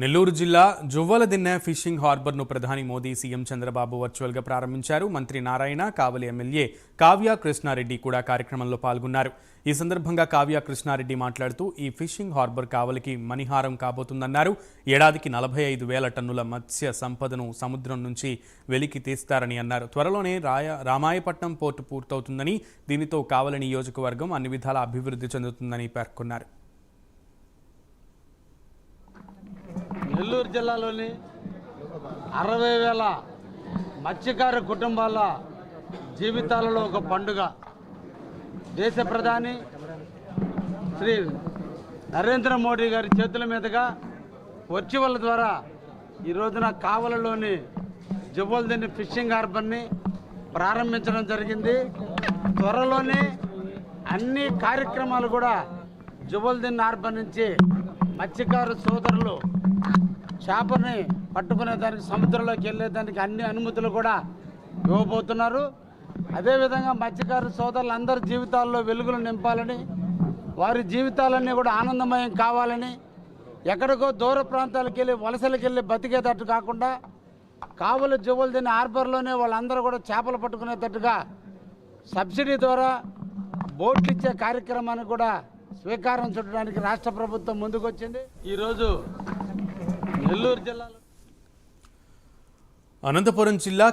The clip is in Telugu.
నెల్లూరు జిల్లా జువ్వలదిన్నె ఫిషింగ్ హార్బర్ను ప్రధాని మోదీ సీఎం చంద్రబాబు వర్చువల్గా ప్రారంభించారు. మంత్రి నారాయణ కావలి ఎమ్మెల్యే కావ్య కృష్ణారెడ్డి కూడా కార్యక్రమంలో పాల్గొన్నారు. ఈ సందర్భంగా కావ్య కృష్ణారెడ్డి మాట్లాడుతూ ఈ ఫిషింగ్ హార్బర్ కావలికి మణిహారం కాబోతుందన్నారు. ఏడాదికి నలభై ఐదు వేల టన్నుల మత్స్య సంపదను సముద్రం నుంచి వెలికి తీస్తారని అన్నారు. త్వరలోనే రాయ రామాయపట్నం పోర్టు పూర్తవుతుందని దీనితో కావలి నియోజకవర్గం అన్ని విధాల అభివృద్ధి చెందుతుందని పేర్కొన్నారు. జిల్లాలోని అరవై వేల మత్స్యకార కుటుంబాల జీవితాలలో ఒక పండుగ. దేశ ప్రధాని శ్రీ నరేంద్ర మోడీ గారి చేతుల మీదుగా వర్చువల్ ద్వారా ఈ రోజున కావలలోని జువ్వల్దిని ఫిషింగ్ హార్బర్ని ప్రారంభించడం జరిగింది. త్వరలోనే అన్ని కార్యక్రమాలు కూడా జువ్వల్దిన్ హార్బర్ నుంచి మత్స్యకారు సోదరులు చేపని పట్టుకునే దానికి సముద్రంలోకి వెళ్ళేదానికి అన్ని అనుమతులు కూడా ఇవ్వబోతున్నారు. అదేవిధంగా మత్స్యకారు సోదరులు అందరి జీవితాల్లో వెలుగులు నింపాలని వారి జీవితాలన్నీ కూడా ఆనందమయం కావాలని ఎక్కడికో దూర ప్రాంతాలకు వెళ్ళి వలసలకు వెళ్ళి బతికేటట్టు కాకుండా కావలి జువ్వలదిని హార్బర్లోనే వాళ్ళందరూ కూడా చేపలు పట్టుకునేటట్టుగా సబ్సిడీ ద్వారా బోట్లు ఇచ్చే కార్యక్రమాన్ని కూడా స్వీకారం చుట్టడానికి రాష్ట్ర ప్రభుత్వం ముందుకొచ్చింది. ఈరోజు నెల్లూరు జిల్లాలో. అనంతపురం జిల్లా